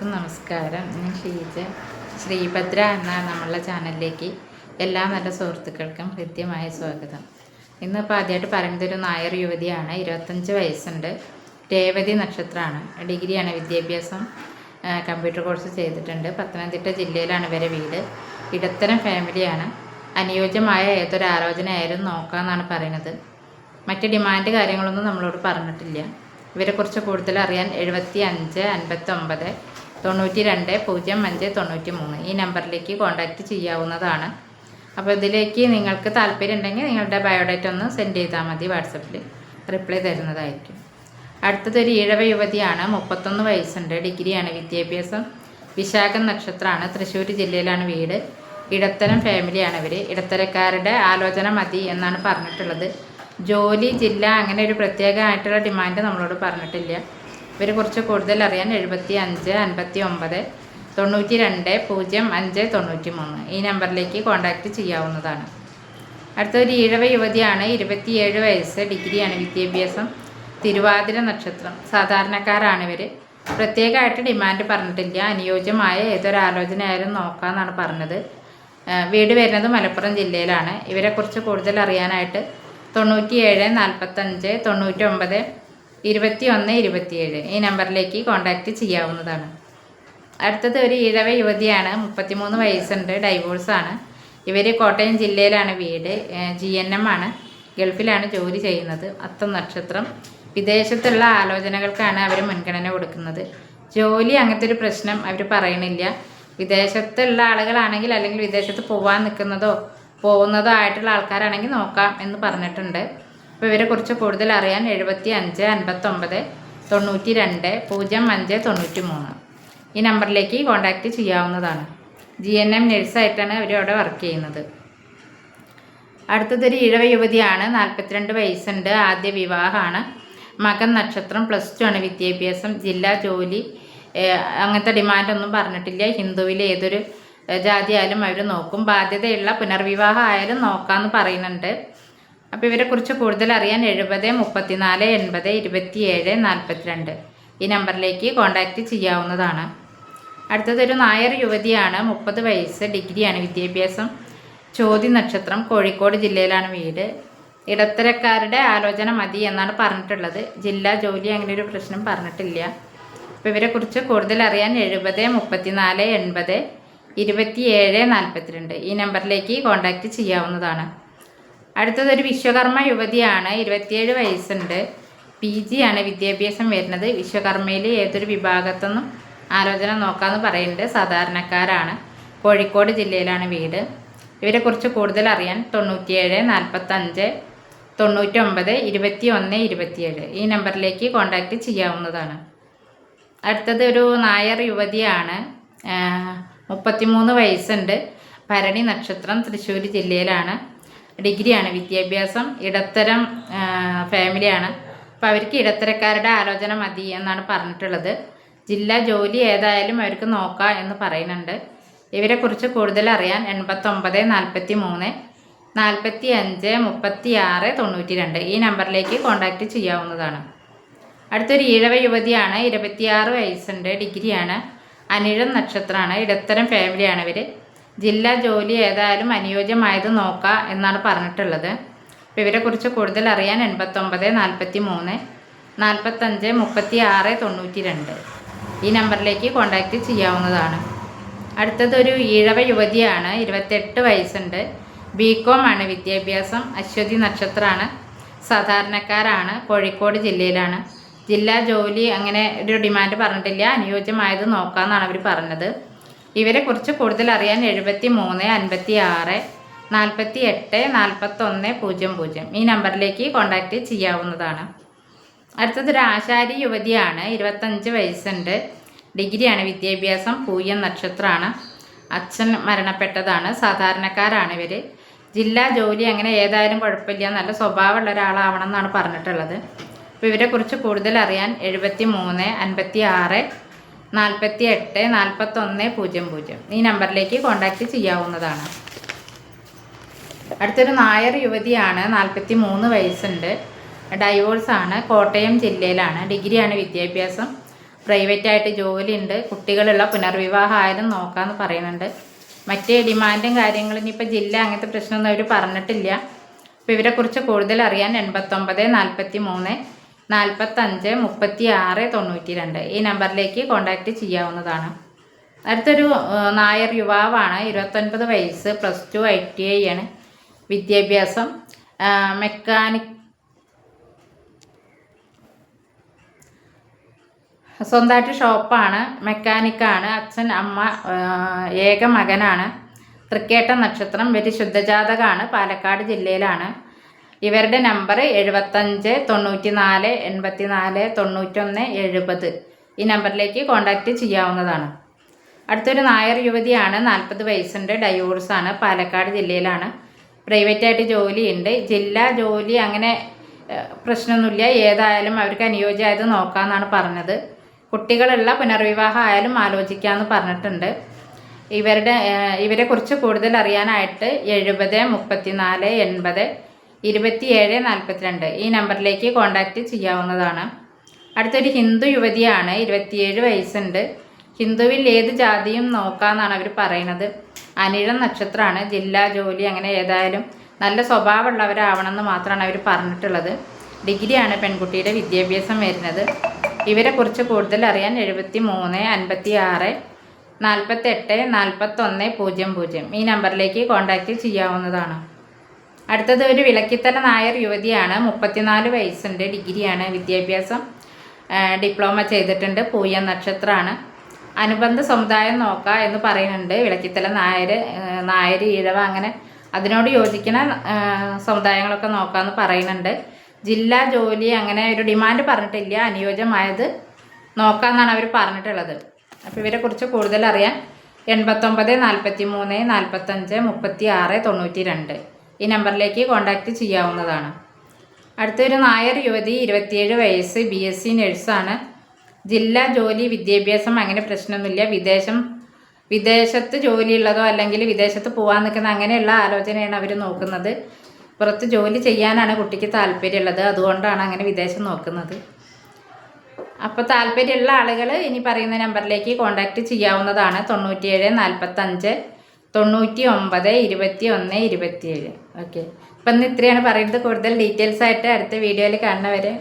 എല്ലാവർക്കും നമസ്കാരം. ഞാൻ ഷീജ ശ്രീഭദ്ര എന്ന നമ്മളുടെ ചാനലിലേക്ക് എല്ലാ നല്ല സുഹൃത്തുക്കൾക്കും ഹൃദ്യമായ സ്വാഗതം. ഇന്നിപ്പോൾ ആദ്യമായിട്ട് പറയുന്നത് ഒരു നായർ യുവതിയാണ് ഇരുപത്തഞ്ച് വയസ്സുണ്ട് രേവതി നക്ഷത്രമാണ്. ഡിഗ്രിയാണ് വിദ്യാഭ്യാസം കമ്പ്യൂട്ടർ കോഴ്സ് ചെയ്തിട്ടുണ്ട്. പത്തനംതിട്ട ജില്ലയിലാണ് ഇവരെ വീട്. ഇടത്തരം ഫാമിലിയാണ്. അനുയോജ്യമായ ഏതൊരു ആലോചനയായാലും നോക്കാമെന്നാണ് പറയുന്നത്. മറ്റ് ഡിമാൻഡ് കാര്യങ്ങളൊന്നും നമ്മളോട് പറഞ്ഞിട്ടില്ല. ഇവരെക്കുറിച്ച് കൂടുതൽ അറിയാൻ എഴുപത്തി അഞ്ച് അൻപത്തൊമ്പത് തൊണ്ണൂറ്റി രണ്ട് പൂജ്യം അഞ്ച് തൊണ്ണൂറ്റി മൂന്ന് ഈ നമ്പറിലേക്ക് കോൺടാക്റ്റ് ചെയ്യാവുന്നതാണ്. അപ്പോൾ ഇതിലേക്ക് നിങ്ങൾക്ക് താല്പര്യം ഉണ്ടെങ്കിൽ നിങ്ങളുടെ ബയോഡേറ്റ ഒന്ന് സെൻഡ് ചെയ്താൽ മതി വാട്സപ്പിൽ റിപ്ലൈ തരുന്നതായിരിക്കും. അടുത്തതൊരു ഈഴവ യുവതിയാണ് മുപ്പത്തൊന്ന് വയസ്സുണ്ട്. ഡിഗ്രിയാണ് വിദ്യാഭ്യാസം. വിശാഖം നക്ഷത്രമാണ് തൃശ്ശൂർ ജില്ലയിലാണ് വീട്. ഇടത്തരം ഫാമിലിയാണ് ഇവർ ഇടത്തരക്കാരുടെ ആലോചന മതി എന്നാണ് പറഞ്ഞിട്ടുള്ളത്. ജോലി ജില്ല അങ്ങനെ ഒരു പ്രത്യേകമായിട്ടുള്ള ഡിമാൻഡ് നമ്മളോട് പറഞ്ഞിട്ടില്ല. ഇവരെ കുറിച്ച് കൂടുതൽ അറിയാൻ എഴുപത്തി അഞ്ച് അൻപത്തി ഒമ്പത് തൊണ്ണൂറ്റി രണ്ട് പൂജ്യം അഞ്ച് തൊണ്ണൂറ്റി മൂന്ന് ഈ നമ്പറിലേക്ക് കോൺടാക്റ്റ് ചെയ്യാവുന്നതാണ്. അടുത്തൊരു ഈഴവ യുവതിയാണ് ഇരുപത്തിയേഴ് വയസ്സ് ഡിഗ്രിയാണ് വിദ്യാഭ്യാസം തിരുവാതിര നക്ഷത്രം. സാധാരണക്കാരാണ് ഇവർ പ്രത്യേകമായിട്ട് ഡിമാൻഡ് പറഞ്ഞിട്ടില്ല. അനുയോജ്യമായ ഏതൊരു ആയാലും നോക്കാമെന്നാണ് പറഞ്ഞത് വീട് വരുന്നത് മലപ്പുറം ജില്ലയിലാണ്. ഇവരെക്കുറിച്ച് കൂടുതൽ അറിയാനായിട്ട് തൊണ്ണൂറ്റിയേഴ് നാൽപ്പത്തഞ്ച് തൊണ്ണൂറ്റി ഒമ്പത് ഇരുപത്തി ഒന്ന് ഇരുപത്തിയേഴ്. ഈ നമ്പറിലേക്ക് കോൺടാക്റ്റ് ചെയ്യാവുന്നതാണ്. അടുത്തത് ഒരു ഇഴവ യുവതിയാണ്. മുപ്പത്തിമൂന്ന് വയസ്സുണ്ട്. ഡൈവോഴ്സാണ് ഇവർ കോട്ടയം ജില്ലയിലാണ് വീട്. ജി എൻ എം ആണ്. ഗൾഫിലാണ് ജോലി ചെയ്യുന്നത്. അത്തം നക്ഷത്രം. വിദേശത്തുള്ള ആലോചനകൾക്കാണ് അവർ മുൻഗണന കൊടുക്കുന്നത്. ജോലി അങ്ങനത്തെ ഒരു പ്രശ്നം അവർ പറയണില്ല. വിദേശത്തുള്ള ആളുകളാണെങ്കിൽ അല്ലെങ്കിൽ വിദേശത്ത് പോകാൻ നിൽക്കുന്നതോ പോകുന്നതോ ആയിട്ടുള്ള ആൾക്കാരാണെങ്കിൽ നോക്കാം എന്ന് പറഞ്ഞിട്ടുണ്ട്. അപ്പോൾ ഇവരെക്കുറിച്ച് കൂടുതൽ അറിയാൻ എഴുപത്തി അഞ്ച് അൻപത്തൊമ്പത് തൊണ്ണൂറ്റി രണ്ട് പൂജ്യം അഞ്ച് തൊണ്ണൂറ്റി മൂന്ന് ഈ നമ്പറിലേക്ക് കോൺടാക്റ്റ് ചെയ്യാവുന്നതാണ്. ജി എൻ എം നഴ്സായിട്ടാണ് അവർ അവിടെ വർക്ക് ചെയ്യുന്നത്. അടുത്തതൊരു ഇഴവ യുവതിയാണ് നാൽപ്പത്തിരണ്ട് വയസ്സുണ്ട് ആദ്യ വിവാഹമാണ്. മകൻ നക്ഷത്രം പ്ലസ് ടു ആണ് വിദ്യാഭ്യാസം ജില്ലാ ജോലി അങ്ങനത്തെ ഡിമാൻഡൊന്നും പറഞ്ഞിട്ടില്ല. ഹിന്ദുവിൽ ഏതൊരു ജാതി ആയാലും അവർ നോക്കും. ബാധ്യതയുള്ള പുനർവിവാഹം ആയാലും നോക്കാമെന്ന് പറയുന്നുണ്ട്. അപ്പോൾ ഇവരെക്കുറിച്ച് കൂടുതൽ അറിയാൻ എഴുപത് മുപ്പത്തിനാല് എൺപത് ഇരുപത്തിയേഴ് നാൽപ്പത്തിരണ്ട്. ഈ നമ്പറിലേക്ക് കോൺടാക്റ്റ് ചെയ്യാവുന്നതാണ്. അടുത്തതൊരു നായർ യുവതിയാണ് മുപ്പത് വയസ്സ് ഡിഗ്രിയാണ് വിദ്യാഭ്യാസം. ചോതി നക്ഷത്രം കോഴിക്കോട് ജില്ലയിലാണ് വീട്. ഇടത്തരക്കാരുടെ ആലോചന മതി എന്നാണ് പറഞ്ഞിട്ടുള്ളത്. ജില്ലാ ജോലി അങ്ങനെ ഒരു പ്രശ്നം പറഞ്ഞിട്ടില്ല. അപ്പോൾ ഇവരെക്കുറിച്ച് കൂടുതൽ അറിയാൻ എഴുപത് മുപ്പത്തിനാല് എൺപത് ഇരുപത്തിയേഴ് നാൽപ്പത്തിരണ്ട്. ഈ നമ്പറിലേക്ക് കോൺടാക്റ്റ് ചെയ്യാവുന്നതാണ്. അടുത്തതൊരു വിശ്വകർമ്മ യുവതിയാണ് ഇരുപത്തിയേഴ് വയസ്സുണ്ട്. പി ജി ആണ് വിദ്യാഭ്യാസം വരുന്നത്. വിശ്വകർമ്മയിൽ ഏതൊരു വിഭാഗത്തൊന്നും ആലോചന നോക്കാമെന്ന് പറയുന്നുണ്ട് സാധാരണക്കാരാണ്. കോഴിക്കോട് ജില്ലയിലാണ് വീട്. ഇവരെക്കുറിച്ച് കൂടുതൽ അറിയാൻ തൊണ്ണൂറ്റിയേഴ് നാൽപ്പത്തഞ്ച് തൊണ്ണൂറ്റൊമ്പത് ഇരുപത്തി ഒന്ന് ഇരുപത്തിയേഴ്. ഈ നമ്പറിലേക്ക് കോൺടാക്റ്റ് ചെയ്യാവുന്നതാണ്. അടുത്തത് ഒരു നായർ യുവതിയാണ്. മുപ്പത്തിമൂന്ന് വയസ്സുണ്ട്. ഭരണി നക്ഷത്രം തൃശ്ശൂർ ജില്ലയിലാണ്. ഡിഗ്രിയാണ് വിദ്യാഭ്യാസം ഇടത്തരം ഫാമിലിയാണ്. അപ്പോൾ അവർക്ക് ഇടത്തരക്കാരുടെ ആലോചന മതി എന്നാണ് പറഞ്ഞിട്ടുള്ളത്. ജില്ലാ ജോലി ഏതായാലും അവർക്ക് നോക്കാം എന്ന് പറയുന്നുണ്ട്. ഇവരെക്കുറിച്ച് കൂടുതൽ അറിയാൻ എൺപത്തൊമ്പത് നാൽപ്പത്തി മൂന്ന് നാൽപ്പത്തി അഞ്ച് മുപ്പത്തി ആറ് തൊണ്ണൂറ്റി രണ്ട് ഈ നമ്പറിലേക്ക് കോൺടാക്റ്റ് ചെയ്യാവുന്നതാണ്. അടുത്തൊരു ഈഴവ യുവതിയാണ് ഇരുപത്തിയാറ് വയസ്സുണ്ട് ഡിഗ്രിയാണ്. അനിഴം നക്ഷത്രമാണ് ഇടത്തരം ഫാമിലിയാണ് ഇവർ ജില്ലാ ജോലി ഏതായാലും അനുയോജ്യമായത് നോക്കുക എന്നാണ് പറഞ്ഞിട്ടുള്ളത്. അപ്പോൾ ഇവരെക്കുറിച്ച് കൂടുതൽ അറിയാൻ എൺപത്തൊമ്പത് നാൽപ്പത്തി മൂന്ന് നാൽപ്പത്തഞ്ച് മുപ്പത്തി ആറ് തൊണ്ണൂറ്റി രണ്ട് ഈ നമ്പറിലേക്ക് കോൺടാക്റ്റ് ചെയ്യാവുന്നതാണ്. അടുത്തതൊരു ഈഴവ യുവതിയാണ് ഇരുപത്തെട്ട് വയസ്സുണ്ട്. ബി കോം ആണ് വിദ്യാഭ്യാസം അശ്വതി നക്ഷത്രമാണ് സാധാരണക്കാരാണ് കോഴിക്കോട് ജില്ലയിലാണ്. ജില്ലാ ജോലി അങ്ങനെ ഒരു ഡിമാൻഡ് പറഞ്ഞിട്ടില്ല അനുയോജ്യമായത് നോക്കാമെന്നാണ് അവർ പറഞ്ഞത്. ഇവരെക്കുറിച്ച് കൂടുതൽ അറിയാൻ എഴുപത്തി മൂന്ന് അൻപത്തി ആറ് നാൽപ്പത്തി എട്ട് നാൽപ്പത്തൊന്ന് പൂജ്യം പൂജ്യം. ഈ നമ്പറിലേക്ക് കോൺടാക്റ്റ് ചെയ്യാവുന്നതാണ്. അടുത്തത് ഒരു ആശാരി യുവതിയാണ്. ഇരുപത്തഞ്ച് വയസ്സുണ്ട്. ഡിഗ്രിയാണ്. വിദ്യാഭ്യാസം പൂയം നക്ഷത്രമാണ്. അച്ഛൻ മരണപ്പെട്ടതാണ്. സാധാരണക്കാരാണ് ഇവർ ജില്ലാ ജോലി അങ്ങനെ ഏതായാലും കുഴപ്പമില്ല. നല്ല സ്വഭാവമുള്ള ഒരാളാവണം എന്നാണ് പറഞ്ഞിട്ടുള്ളത് അപ്പോൾ ഇവരെക്കുറിച്ച് കൂടുതൽ അറിയാൻ എഴുപത്തി മൂന്ന് അൻപത്തി ആറ് നാൽപ്പത്തി എട്ട് നാൽപ്പത്തൊന്ന് പൂജ്യം പൂജ്യം. ഈ നമ്പറിലേക്ക് കോൺടാക്റ്റ് ചെയ്യാവുന്നതാണ്. അടുത്തൊരു നായർ യുവതിയാണ് നാൽപ്പത്തി മൂന്ന് വയസ്സുണ്ട്. ഡൈവോഴ്സാണ് കോട്ടയം ജില്ലയിലാണ്. ഡിഗ്രിയാണ് വിദ്യാഭ്യാസം. പ്രൈവറ്റായിട്ട് ജോലിയുണ്ട്. കുട്ടികളുള്ള പുനർവിവാഹം ആയാലും നോക്കാമെന്ന് പറയുന്നുണ്ട്. മറ്റേ ഡിമാൻഡും കാര്യങ്ങളും ഇനിയിപ്പോൾ ജില്ല അങ്ങനത്തെ പ്രശ്നമൊന്നും അവർ പറഞ്ഞിട്ടില്ല. അപ്പോൾ ഇവരെക്കുറിച്ച് കൂടുതൽ അറിയാൻ എൺപത്തൊമ്പത് നാൽപ്പത്തി മൂന്ന് നാൽപ്പത്തഞ്ച് മുപ്പത്തി ആറ് തൊണ്ണൂറ്റി രണ്ട് ഈ നമ്പറിലേക്ക് കോൺടാക്റ്റ് ചെയ്യാവുന്നതാണ്. അടുത്തൊരു നായർ യുവാവാണ്. ഇരുപത്തൊൻപത് വയസ്സ് plus two I T I ആണ്. വിദ്യാഭ്യാസം മെക്കാനിക് സ്വന്തമായിട്ട് ഷോപ്പാണ്. മെക്കാനിക്കാണ് അച്ഛൻ അമ്മ ഏക മകനാണ്. തൃക്കേട്ട നക്ഷത്രം വെരി ശുദ്ധജാതകമാണ് പാലക്കാട് ജില്ലയിലാണ്. ഇവരുടെ നമ്പർ എഴുപത്തഞ്ച് തൊണ്ണൂറ്റി നാല് എൺപത്തി നാല് തൊണ്ണൂറ്റൊന്ന് എഴുപത്. ഈ നമ്പറിലേക്ക് കോൺടാക്റ്റ് ചെയ്യാവുന്നതാണ്. അടുത്തൊരു നായർ യുവതിയാണ് നാൽപ്പത് വയസ്സുണ്ട് ഡയോഴ്സാണ് പാലക്കാട് ജില്ലയിലാണ്. പ്രൈവറ്റായിട്ട് ജോലിയുണ്ട്. ജില്ലാ ജോലി അങ്ങനെ പ്രശ്നമൊന്നുമില്ല. ഏതായാലും അവർക്ക് അനുയോജ്യമായത് നോക്കാമെന്നാണ് പറഞ്ഞത്. കുട്ടികളുള്ള പുനർവിവാഹം ആയാലും ആലോചിക്കാമെന്ന് പറഞ്ഞിട്ടുണ്ട്. ഇവരുടെ ഇവരെക്കുറിച്ച് കൂടുതൽ അറിയാനായിട്ട് എഴുപത് മുപ്പത്തിനാല് എൺപത് ഇരുപത്തിയേഴ് നാൽപ്പത്തിരണ്ട് ഈ നമ്പറിലേക്ക് കോൺടാക്റ്റ് ചെയ്യാവുന്നതാണ്. അടുത്തൊരു ഹിന്ദു യുവതിയാണ് ഇരുപത്തിയേഴ് വയസ്സുണ്ട്. ഹിന്ദുവിൽ ഏത് ജാതിയും നോക്കാമെന്നാണ് അവർ പറയുന്നത്. അനിഴം നക്ഷത്രമാണ് ജില്ല ജോലി അങ്ങനെ ഏതായാലും നല്ല സ്വഭാവമുള്ളവരാവണമെന്ന് മാത്രമാണ് അവർ പറഞ്ഞിട്ടുള്ളത്. ഡിഗ്രിയാണ് പെൺകുട്ടിയുടെ വിദ്യാഭ്യാസം വരുന്നത്. ഇവരെക്കുറിച്ച് കൂടുതൽ അറിയാൻ എഴുപത്തി മൂന്ന് അൻപത്തി ആറ് നാൽപ്പത്തെട്ട് നാൽപ്പത്തൊന്ന് പൂജ്യം പൂജ്യം. ഈ നമ്പറിലേക്ക് കോൺടാക്റ്റ് ചെയ്യാവുന്നതാണ്. അടുത്തത് ഒരു വിളക്കിത്തല നായർ യുവതിയാണ്. മുപ്പത്തിനാല് വയസ്സുണ്ട് ഡിഗ്രിയാണ്. വിദ്യാഭ്യാസം ഡിപ്ലോമ ചെയ്തിട്ടുണ്ട്. പൂയ നക്ഷത്രമാണ്. അനുബന്ധ സമുദായം നോക്കുക എന്ന് പറയുന്നുണ്ട്. വിളക്കിത്തല നായർ നായർ ഈഴവ അങ്ങനെ അതിനോട് യോജിക്കുന്ന സമുദായങ്ങളൊക്കെ നോക്കാമെന്ന് പറയുന്നുണ്ട്. ജില്ലാ ജോലി അങ്ങനെ ഒരു ഡിമാൻഡ് പറഞ്ഞിട്ടില്ല. അനുയോജ്യമായത് നോക്കാമെന്നാണ് അവർ പറഞ്ഞിട്ടുള്ളത്. അപ്പോൾ ഇവരെക്കുറിച്ച് കൂടുതൽ അറിയാൻ എൺപത്തൊമ്പത് നാൽപ്പത്തി മൂന്ന് നാൽപ്പത്തഞ്ച് മുപ്പത്തി ആറ് തൊണ്ണൂറ്റി രണ്ട് ഈ നമ്പറിലേക്ക് കോൺടാക്റ്റ് ചെയ്യാവുന്നതാണ്. അടുത്തൊരു നായർ യുവതി ഇരുപത്തിയേഴ് വയസ്സ് ബി എസ് സി നഴ്സാണ്. ജില്ലാ ജോലി വിദ്യാഭ്യാസം അങ്ങനെ പ്രശ്നമൊന്നുമില്ല. വിദേശം വിദേശത്ത് ജോലിയുള്ളതോ അല്ലെങ്കിൽ വിദേശത്ത് പോകാൻ നിൽക്കുന്ന അങ്ങനെയുള്ള ആലോചനയാണ് അവർ നോക്കുന്നത്. പുറത്ത് ജോലി ചെയ്യാനാണ് കുട്ടിക്ക് താല്പര്യമുള്ളത്. അതുകൊണ്ടാണ് അങ്ങനെ വിദേശം നോക്കുന്നത്. അപ്പോൾ താല്പര്യമുള്ള ആളുകൾ ഇനി പറയുന്ന നമ്പറിലേക്ക് കോൺടാക്റ്റ് ചെയ്യാവുന്നതാണ്. തൊണ്ണൂറ്റിയേഴ് നാൽപ്പത്തഞ്ച് തൊണ്ണൂറ്റി ഒമ്പത് ഇരുപത്തി ഒന്ന് ഇരുപത്തിയേഴ്. ഓക്കെ അപ്പം ഇന്ന് ഇത്രയാണ് പറയുന്നത്. കൂടുതൽ ഡീറ്റെയിൽസ് ആയിട്ട് അടുത്ത വീഡിയോയിൽ കാണുന്നവരെ.